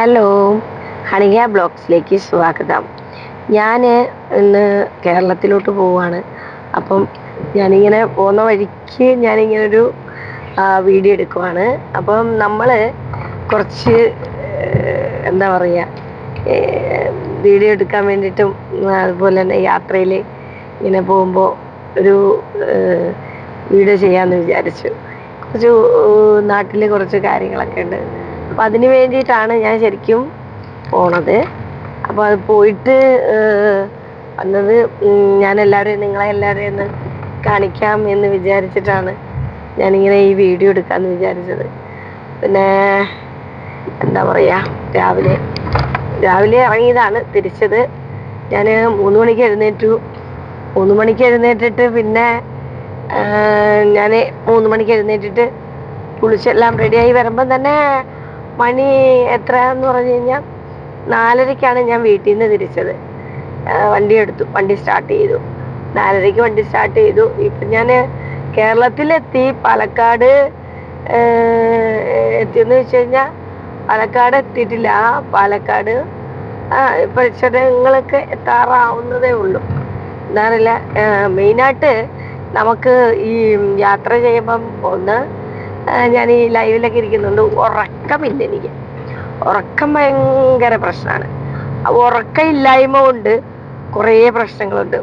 Hello ഹണിക ബ്ലോഗ്സിലേക്ക് സ്വാഗതം. ഞാൻ ഇന്ന് കേരളത്തിലോട്ട് പോവാണ്. അപ്പം ഞാനിങ്ങനെ പോകുന്ന വഴിക്ക് ഞാനിങ്ങനെ ഒരു വീഡിയോ എടുക്കുവാണ്. അപ്പം നമ്മൾ കുറച്ച് എന്താ പറയുക വീഡിയോ എടുക്കാൻ വേണ്ടിയിട്ടും അതുപോലെ തന്നെ യാത്രയിൽ ഇങ്ങനെ പോകുമ്പോൾ ഒരു വീഡിയോ ചെയ്യാമെന്ന് വിചാരിച്ചു. കുറച്ച് നാട്ടിൽ കുറച്ച് കാര്യങ്ങളൊക്കെ ഉണ്ട്. അപ്പം അതിന് വേണ്ടിയിട്ടാണ് ഞാൻ ശരിക്കും പോണത്. അപ്പോൾ അത് പോയിട്ട് വന്നത് ഞാൻ എല്ലാവരെയും നിങ്ങളെ എല്ലാവരെയും ഒന്ന് കാണിക്കാം എന്ന് വിചാരിച്ചിട്ടാണ് ഞാനിങ്ങനെ ഈ വീഡിയോ എടുക്കാമെന്ന് വിചാരിച്ചത്. പിന്നെ എന്താ പറയുക രാവിലെ രാവിലെ ഇറങ്ങിയതാണ് തിരിച്ചത്. ഞാൻ മൂന്ന് മണിക്ക് എഴുന്നേറ്റു. മൂന്ന് മണിക്ക് എഴുന്നേറ്റിട്ട് പിന്നെ ഞാൻ മൂന്ന് മണിക്ക് എഴുന്നേറ്റിട്ട് കുളിച്ചെല്ലാം റെഡിയായി വരുമ്പം തന്നെ മണി എത്രയാന്ന് പറഞ്ഞു കഴിഞ്ഞാൽ നാലരയ്ക്കാണ് ഞാൻ വീട്ടിൽ നിന്ന് തിരിച്ചത് വണ്ടി എടുത്തു. വണ്ടി സ്റ്റാർട്ട് ചെയ്തു. നാലരയ്ക്ക് വണ്ടി സ്റ്റാർട്ട് ചെയ്തു. ഇപ്പം ഞാൻ കേരളത്തിലെത്തി. പാലക്കാട് എത്തിയെന്ന് വെച്ച് കഴിഞ്ഞാൽ പാലക്കാട് എത്തിയിട്ടില്ല. പാലക്കാട് ആ പരിസരങ്ങളൊക്കെ എത്താറാവുന്നതേ ഉള്ളൂ. എന്താണെന്നില്ല മെയിനായിട്ട് നമുക്ക് ഈ യാത്ര ചെയ്യുമ്പം ഒന്ന് ഞാൻ ഈ ലൈവിലൊക്കെ ഇരിക്കുന്നുണ്ട്. ഉറക്കമില്ല എനിക്ക്. ഉറക്കം ഭയങ്കര പ്രശ്നമാണ്. ഉറക്കമില്ലായ്മ കൊണ്ട് കുറേ പ്രശ്നങ്ങളുണ്ട്.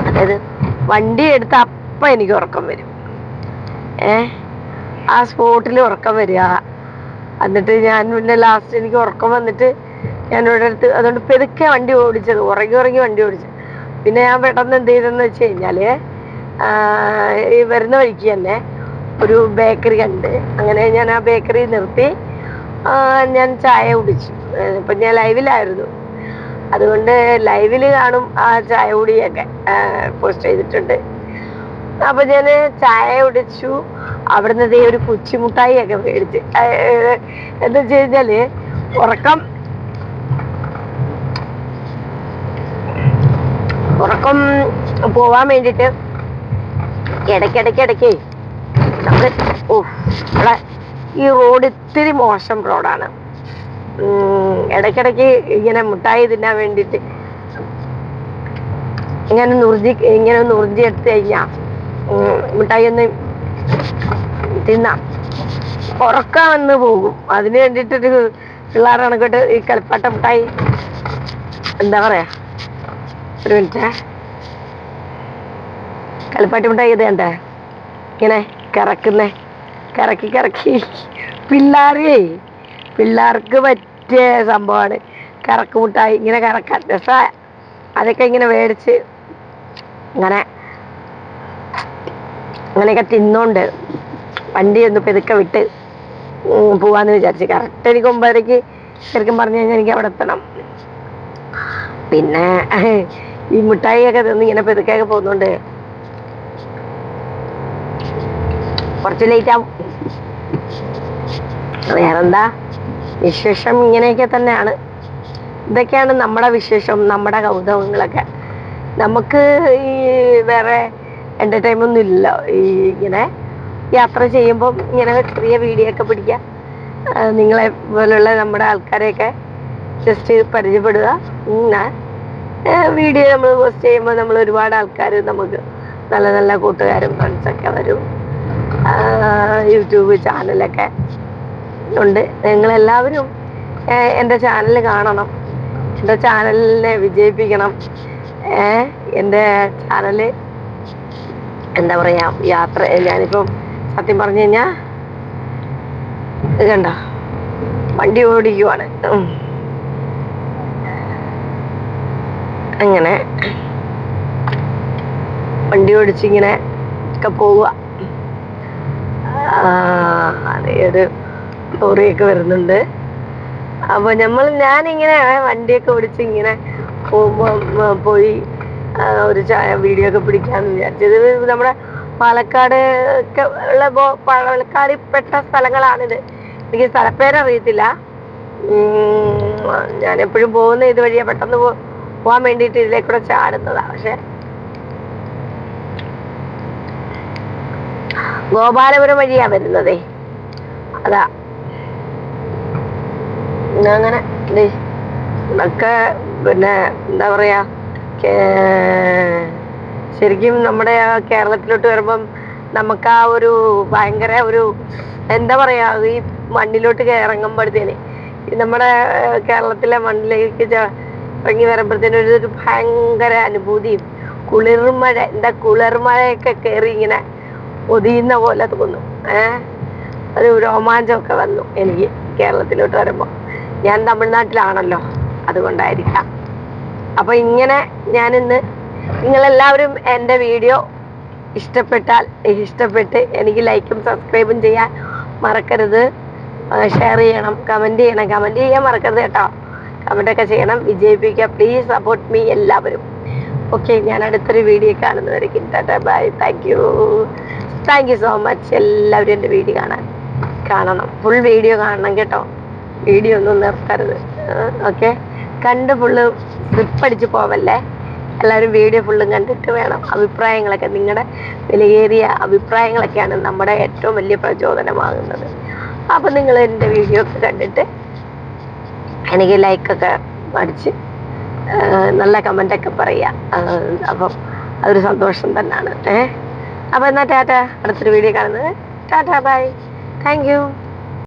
അതായത് വണ്ടി എടുത്ത അപ്പം എനിക്ക് ഉറക്കം വരും. ഏ? ആ സ്പോട്ടിൽ ഉറക്കം വരിക. എന്നിട്ട് ഞാൻ പിന്നെ ലാസ്റ്റ് എനിക്ക് ഉറക്കം വന്നിട്ട് ഞാൻ ഇവിടെ അടുത്ത് അതുകൊണ്ട് പെതുക്കെ വണ്ടി ഓടിച്ചത്. ഉറങ്ങി ഉറങ്ങി വണ്ടി ഓടിച്ചത് പിന്നെ ഞാൻ പെട്ടെന്ന് എന്ത് ചെയ്തെന്ന് വെച്ച് കഴിഞ്ഞാൽ ആ, ഈ വരുന്ന വഴിക്ക് തന്നെ ഒരു ബേക്കറി ഉണ്ട് അങ്ങനെ ഞാൻ ആ ബേക്കറി നിർത്തി. ഞാൻ ചായ കുടിച്ചു. ഇപ്പൊ ഞാൻ ലൈവിലായിരുന്നു അതുകൊണ്ട് ലൈവിൽ കാണും ആ ചായ കുടിയൊക്കെ പോസ്റ്റ് ചെയ്തിട്ടുണ്ട്. അപ്പൊ ഞാൻ ചായ കുടിച്ചു. അവിടുന്ന് ദേ ഒരു കുച്ചിമുട്ടായി ഒക്കെ മേടിച്ച് എന്താ വെച്ച് ഉറക്കം ഉറക്കം പോവാൻ വേണ്ടിട്ട് ഇടയ്ക്കിടയ്ക്ക് ഇടയ്ക്ക് ഓ ഈ റോഡ് ഇത്തിരി മോശം റോഡാണ് ഇടയ്ക്കിടയ്ക്ക് ഇങ്ങനെ മുട്ടായി തിന്നാൻ വേണ്ടിയിട്ട് ഇങ്ങനെ നുറുതി ഇങ്ങനെ നുറുതി എടുത്തു കഴിഞ്ഞാ മുട്ടായി ഒന്ന് തിന്നാം. ഉറക്കം വന്ന് പോകും. അതിന് വേണ്ടിയിട്ടൊരു പിള്ളേർ കണക്കിട്ട് ഈ കളിപ്പാട്ട മുട്ടായി എന്താ പറയാ? ഒരു മിനിറ്റ്. കളിപ്പാട്ട മുട്ടായി ഇത് കണ്ടേ? ഇങ്ങനെ കറക്കുന്നേ. കറക്കി കറക്കി. പിള്ളേരേ പിള്ളേർക്ക് പറ്റിയ സംഭവമാണ്. കറക്ക് മുട്ടായി ഇങ്ങനെ കറക്കാൻ. രസമായ അതൊക്കെ ഇങ്ങനെ മേടിച്ച് ഇങ്ങനെ അങ്ങനെയൊക്കെ തിന്നോണ്ട് വണ്ടി ഒന്ന് പെതുക്കെ വിട്ട് പോവാന്ന് വിചാരിച്ചു. കറക്റ്റ് എനിക്ക് ഒമ്പതരക്ക് ശരിക്കും പറഞ്ഞു കഴിഞ്ഞാൽ എനിക്ക് അവിടെ എത്തണം. പിന്നെ ഈ മിഠായിയൊക്കെ തിന്ന് ഇങ്ങനെ പെതുക്കെ പോകുന്നുണ്ട് കുറച്ച് ലേറ്റ് ആവും. വേറെന്താ? വിശേഷം ഇങ്ങനെയൊക്കെ തന്നെയാണ്. ഇതൊക്കെയാണ് നമ്മുടെ വിശേഷം നമ്മുടെ കൗതുകങ്ങളൊക്കെ. നമുക്ക് ഈ വേറെ എന്റർടൈൻമെന്റ് ഒന്നും ഇല്ലല്ലോ ഈ ഇങ്ങനെ യാത്ര ചെയ്യുമ്പം ഇങ്ങനെ ചെറിയ വീഡിയോ ഒക്കെ പിടിക്കുക. നിങ്ങളെ പോലുള്ള നമ്മുടെ ആൾക്കാരെയൊക്കെ ജസ്റ്റ് പരിചയപ്പെടുക. പിന്നെ വീഡിയോ നമ്മൾ പോസ്റ്റ് ചെയ്യുമ്പോൾ നമ്മൾ ഒരുപാട് ആൾക്കാർ നമുക്ക് നല്ല നല്ല കൂട്ടുകാരും ഫ്രണ്ട്സൊക്കെ വരും. യൂട്യൂബ് ചാനലൊക്കെ ഉണ്ട്. നിങ്ങളെല്ലാവരും എന്റെ ചാനൽ കാണണം. എന്റെ ചാനലിനെ വിജയിപ്പിക്കണം. എന്റെ ചാനൽ എന്താ പറയാ യാത്ര ഞാനിപ്പം സത്യം പറഞ്ഞു കഴിഞ്ഞാൽ കണ്ടോ? വണ്ടി ഓടിക്കുവാണ്. അങ്ങനെ. വണ്ടി ഓടിച്ചിങ്ങനെ ഒക്കെ പോവുക. ഒരു ലോറിയൊക്കെ വരുന്നുണ്ട്. അപ്പൊ നമ്മൾ ഞാനിങ്ങനെ വണ്ടിയൊക്കെ ഓടിച്ച് ഇങ്ങനെ പോകുമ്പോ പോയി ഒരു ചായ വീഡിയോ ഒക്കെ പിടിക്കാന്ന് വിചാരിച്ചത് നമ്മടെ പാലക്കാട് ഒക്കെ ഉള്ള പാലക്കാടിൽ പെട്ട സ്ഥലങ്ങളാണിത്. എനിക്ക് സ്ഥലപ്പേരറിയത്തില്ല. ഞാൻ എപ്പോഴും പോകുന്ന ഇതുവഴിയാ പെട്ടെന്ന് പോ- പോവാൻ വേണ്ടിയിട്ട് ഇതിലേക്കൂടെ ചാടുന്നതാ. പക്ഷെ ഗോപാലപുരം വഴിയാ വരുന്നതേ. അതാ. അങ്ങനെ ദേ ഒക്കെ പിന്നെ എന്താ പറയാ ശരിക്കും നമ്മുടെ കേരളത്തിലോട്ട് വരുമ്പം നമുക്ക് ആ ഒരു ഭയങ്കര ഒരു എന്താ പറയാ ഈ മണ്ണിലോട്ട് ഇറങ്ങുമ്പോഴത്തേന് നമ്മുടെ കേരളത്തിലെ മണ്ണിലേക്ക് ഇറങ്ങി വരുമ്പോഴത്തേനും ഒരു ഭയങ്കര അനുഭൂതിയും കുളിർമഴ എന്താ കുളിർമഴയൊക്കെ കയറി ഇങ്ങനെ ഒതിയുന്ന പോലെ തോന്നും. ഏഹ് ഒരു രോമാഞ്ചമൊക്കെ വന്നു എനിക്ക് കേരളത്തിലോട്ട് വരുമ്പോൾ ഞാൻ തമിഴ്നാട്ടിലാണല്ലോ അതുകൊണ്ടായിരിക്കാം. അപ്പൊ ഇങ്ങനെ ഞാനിന്ന് നിങ്ങളെല്ലാവരും എന്റെ വീഡിയോ ഇഷ്ടപ്പെട്ടാൽ ഇഷ്ടപ്പെട്ട് എനിക്ക് ലൈക്കും സബ്സ്ക്രൈബും ചെയ്യാൻ മറക്കരുത്. ഷെയർ ചെയ്യണം കമന്റ് ചെയ്യണം കമന്റ് ചെയ്യാൻ മറക്കരുത് കേട്ടോ. കമന്റൊക്കെ ചെയ്യണം വിജയിപ്പിക്കുക പ്ലീസ് സപ്പോർട്ട് മീ എല്ലാവരും. ഓക്കെ ഞാൻ അടുത്തൊരു video കാണുന്നവരേക്കും. Tata bye thank you thank you so much എല്ലാവരും എന്റെ വീഡിയോ കാണാൻ. കാണണം. ഫുൾ വീഡിയോ കാണണം കേട്ടോ. വീഡിയോ ഒന്നും നിർത്തരുത്. ഓക്കെ കണ്ട് ഫുള്ള് ട്രിപ്പടിച്ച് പോവല്ലേ? എല്ലാവരും വീഡിയോ ഫുള്ളും കണ്ടിട്ട് വേണം. അഭിപ്രായങ്ങളൊക്കെ നിങ്ങളുടെ വിലയേറിയ അഭിപ്രായങ്ങളൊക്കെയാണ് നമ്മുടെ ഏറ്റവും വലിയ പ്രചോദനമാകുന്നത്. അപ്പം നിങ്ങൾ എന്റെ വീഡിയോ ഒക്കെ കണ്ടിട്ട് എനിക്ക് ലൈക്കൊക്കെ അടിച്ച് നല്ല കമന്റൊക്കെ പറയുക. അപ്പം അതൊരു സന്തോഷം തന്നെയാണ് ഏ? അപ്പം എന്നാൽ ടാറ്റ അടുത്തൊരു വീഡിയോ കാണുന്നത്. Tata bye thank